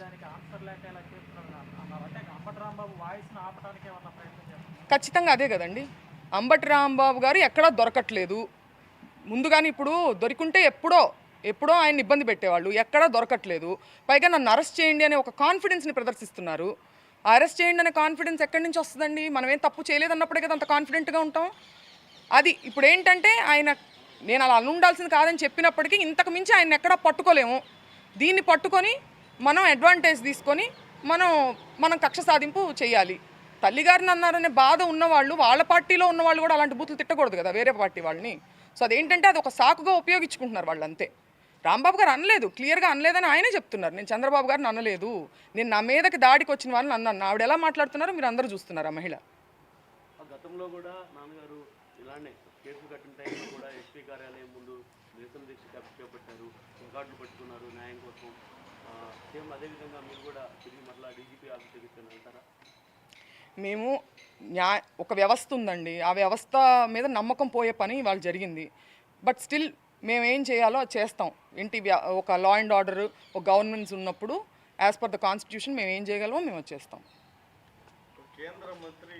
దానికి ఆన్సర్ లేక ఇలా చేస్తున్నారు అంటే అంబటి రాంబాబు వాయిస్ని ఆపడానికి ఏమన్నా ప్రయత్నం చేస్తున్నారు? ఖచ్చితంగా అదే కదండి. అంబటి రాంబాబు గారు ఎక్కడా దొరకట్లేదు. ముందుగానే ఇప్పుడు దొరికింటే ఎప్పుడో ఎప్పుడో ఆయన ఇబ్బంది పెట్టేవాళ్ళు. ఎక్కడా దొరకట్లేదు. పైగా నన్ను అరెస్ట్ చేయండి అనే ఒక కాన్ఫిడెన్స్ని ప్రదర్శిస్తున్నారు. ఆ అరెస్ట్ చేయండి అనే కాన్ఫిడెన్స్ ఎక్కడి నుంచి వస్తుందండి? మనం ఏం తప్పు చేయలేదన్నప్పుడే కదా అంత కాన్ఫిడెంట్గా ఉంటాం. అది ఇప్పుడు ఏంటంటే ఆయన నేను అలా ఉండాల్సింది కాదని చెప్పినప్పటికీ ఇంతకు మించి ఆయన ఎక్కడా పట్టుకోలేము. దీన్ని పట్టుకొని మనం అడ్వాంటేజ్ తీసుకొని మనం మనం కక్ష సాధింపు చేయాలి. తల్లిగారిని అన్నారనే బాధ ఉన్నవాళ్ళు వాళ్ళ పార్టీలో ఉన్నవాళ్ళు కూడా అలాంటి బూతులు తిట్టకూడదు కదా వేరే పార్టీ వాళ్ళని. సో అదేంటంటే అది ఒక సాకుగా ఉపయోగించుకుంటున్నారు వాళ్ళు అంతే రాంబాబు గారు అనలేదు క్లియర్గా అనలేదని ఆయనే చెప్తున్నారు. నేను చంద్రబాబు గారిని అనలేదు. నేను నా మీదకి దాడికి వచ్చిన వాళ్ళని అన్నాను. ఆవిడ ఎలా మాట్లాడుతున్నారో మీరు అందరూ చూస్తున్నారు ఆ మహిళ గతంలో కూడా నాన్నగారు ఇలానే కేసులు కట్టిన టైంలో కూడా ఎస్పీ కార్యాలయం ముందు నిరసన దీక్ష చేపట్టారు. రికార్డులు పట్టుకున్నారు న్యాయం కోసం. సేమ్ అదేవిధంగా మీరు కూడా తిరిగి మరలా డీజీపీ ఆఫీస్ దగ్గరికి వెళ్తారా? మేము న్యా ఒక వ్యవస్థ ఉందండి. ఆ వ్యవస్థ మీద నమ్మకం పోయే పని వాళ్ళు జరిగింది. బట్ స్టిల్ మేము ఏం చేయాలో అది చేస్తాం. వ్య- ఒక లా అండ్ ఆర్డర్ ఒక గవర్నమెంట్స్ ఉన్నప్పుడు యాజ్ పర్ ద కాన్స్టిట్యూషన్ మేము ఏం చేయగలమో మేము అది చేస్తాం. కేంద్ర మంత్రి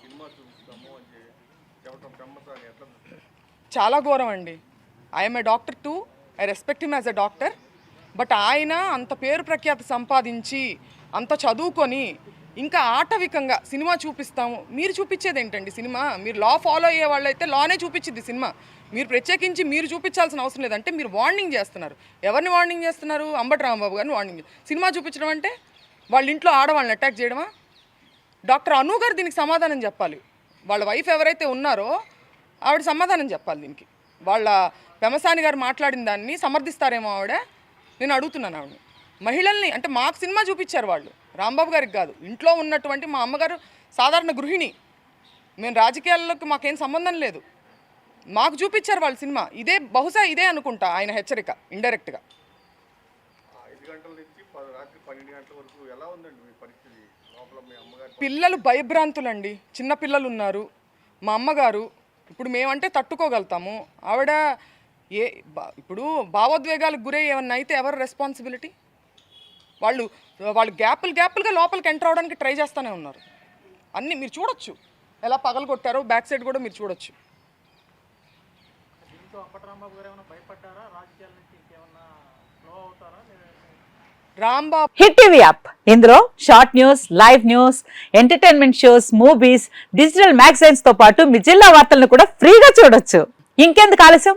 సినిమా చూపిస్తాము అని? చాలా ఘోరం అండి. I'm a doctor too I respect him as a doctor but ఆయన అంత పేరు ప్రఖ్యాతి సంపాదించి అంత చదువుకొని ఇంకా ఆటవికంగా సినిమా చూపిస్తాము. మీరు చూపించేది ఏంటండి సినిమా? మీరు లా ఫాలో అయ్యే వాళ్ళైతే లానే చూపించింది సినిమా. మీరు ప్రత్యేకించి మీరు చూపించాల్సిన అవసరం లేదంటే మీరు వార్నింగ్ చేస్తున్నారు. ఎవరిని వార్నింగ్ చేస్తున్నారు? అంబటి రాంబాబు గారిని వార్నింగ్ సినిమా చూపించడం అంటే వాళ్ళ ఇంట్లో ఆడవాళ్ళని అటాక్ చేయడమా? డాక్టర్ అను గారు దీనికి సమాధానం చెప్పాలి. వాళ్ళ వైఫ్ ఎవరైతే ఉన్నారో ఆవిడ సమాధానం చెప్పాలి దీనికి. వాళ్ళ పెమసాని గారు మాట్లాడిన దాన్ని సమర్థిస్తారేమో ఆవిడ? నేను అడుగుతున్నాను ఆవిడని. మహిళల్ని అంటే మాకు సినిమా చూపించారు వాళ్ళు. రాంబాబు గారికి కాదు. ఇంట్లో ఉన్నటువంటి మా అమ్మగారు సాధారణ గృహిణి. మేము రాజకీయాల్లోకి మాకేం సంబంధం లేదు. మాకు చూపించారు వాళ్ళ సినిమా. ఇదే బహుశా ఇదే అనుకుంటా ఆయన హెచ్చరిక ఇండైరెక్ట్గా. పిల్లలు భయభ్రాంతులండి. చిన్న పిల్లలు ఉన్నారు. మా అమ్మగారు ఇప్పుడు మేమంటే తట్టుకోగలుగుతాము. ఆవిడ ఏ ఇప్పుడు భావోద్వేగాలకు గురై ఏమన్నా అయితే ఎవరు రెస్పాన్సిబిలిటీ వాళ్ళు వాళ్ళు గ్యాపులు గ్యాపులుగా లోపలికి ఎంటర్ అవడానికి ట్రై చేస్తూనే ఉన్నారు. అన్నీ మీరు చూడొచ్చు. ఎలా పగలు కొట్టారో బ్యాక్ సైడ్ కూడా మీరు చూడొచ్చు. Rambabu hit TV app. ఇందులో short news live news entertainment shows movies digital మ్యాగజైన్స్తో పాటు మీ జిల్లా వార్తలను కూడా ఫ్రీగా చూడొచ్చు. ఇంకెందుకు ఆలస్యం?